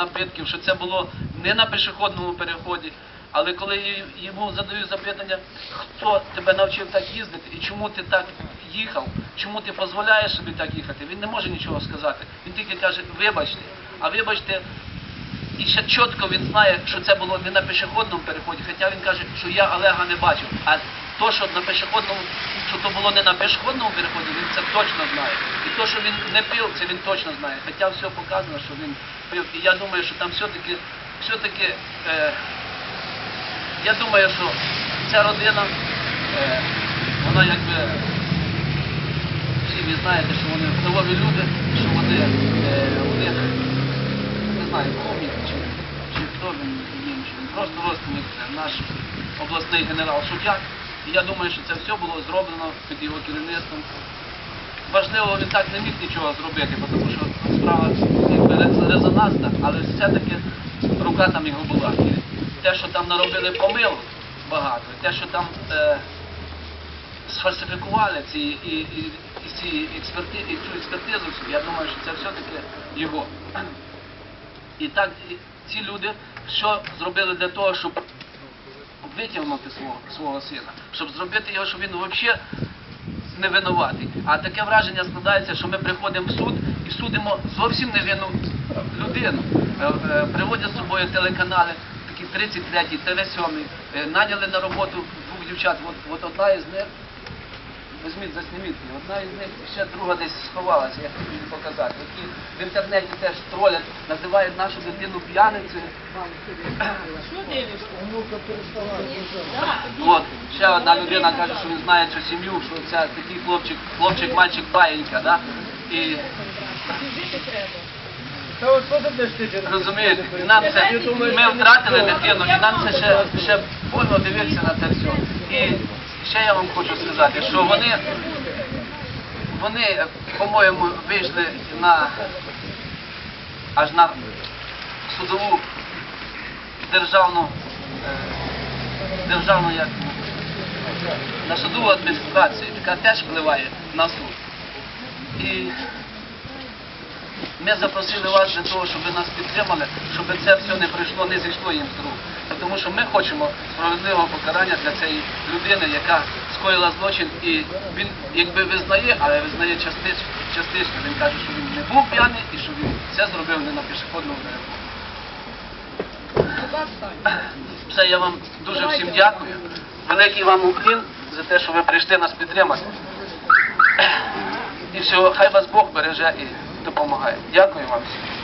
напитків, що це було не на пішохідному переході. Але коли йому задають запитання, хто тебе навчив так їздити і чому ти так їхав, чому ти дозволяєш собі так їхати, він не може нічого сказати. Він тільки каже, вибачте, а вибачте, і ще чітко він знає, що це було не на пішохідному переході, хоча він каже, що я Олега не бачив. То, що на пішохідному, що то було не на пішохідному переході, він це точно знає. І то, що він не пив, це він точно знає. Хоча все показано, що він пив. І я думаю, що там все-таки, все-таки, е, я думаю, що ця родина, е, вона якби всі ви знаєте, що вони впливові люди, що вони, е, у них не знаю, помніт чи, чи хто він чи він просто родственник, е, наш обласний генерал Шутяк. І я думаю, що це все було зроблено під його керівництвом. Важливо, він так не міг нічого зробити, тому що справа резонансна, але все-таки рука там його була. І те, що там наробили помилок багато, те, що там е, сфальсифікували ці і, і, і ці експерти, і цю експертизу, я думаю, що це все-таки його. І так ці люди що зробили для того, щоб витягнути свого, свого сина, щоб зробити його, щоб він взагалі не винуватий. А таке враження складається, що ми приходимо в суд і судимо зовсім невинну людину. Е, е, Приводять з собою телеканали, такі 33 ТВ-7, е, наняли на роботу двох дівчат. От, от одна із них, візьміть, засніміть, її, одна із них ще друга десь сховалася, я хочу її показати. Які в інтернеті теж тролять, називають нашу дитину п'яницею. От, ще одна людина каже, що він знає цю сім'ю, що це такий хлопчик, хлопчик, мальчик, баєнька, да? І розумієте, і нам це, ми втратили дитину, і нам це ще, ще больно дивитися на це все. І ще я вам хочу сказати, що вони, вони, по-моєму, вийшли на аж на судову державну, е, державну як на судову адміністрацію, яка теж впливає на суд. І ми запросили вас для того, щоб ви нас підтримали, щоб це все не прийшло, не зійшло їм з рук. Тому що ми хочемо справедливого покарання для цієї людини, яка скоїла злочин, і він якби визнає, але визнає частично. частично. Він каже, що він не був п'яний і що він це зробив не на пішохідному переході. Все, я вам дуже всім дякую. Великий вам уклін за те, що ви прийшли нас підтримати. І всього, хай вас Бог береже і допомагає. Дякую вам всім.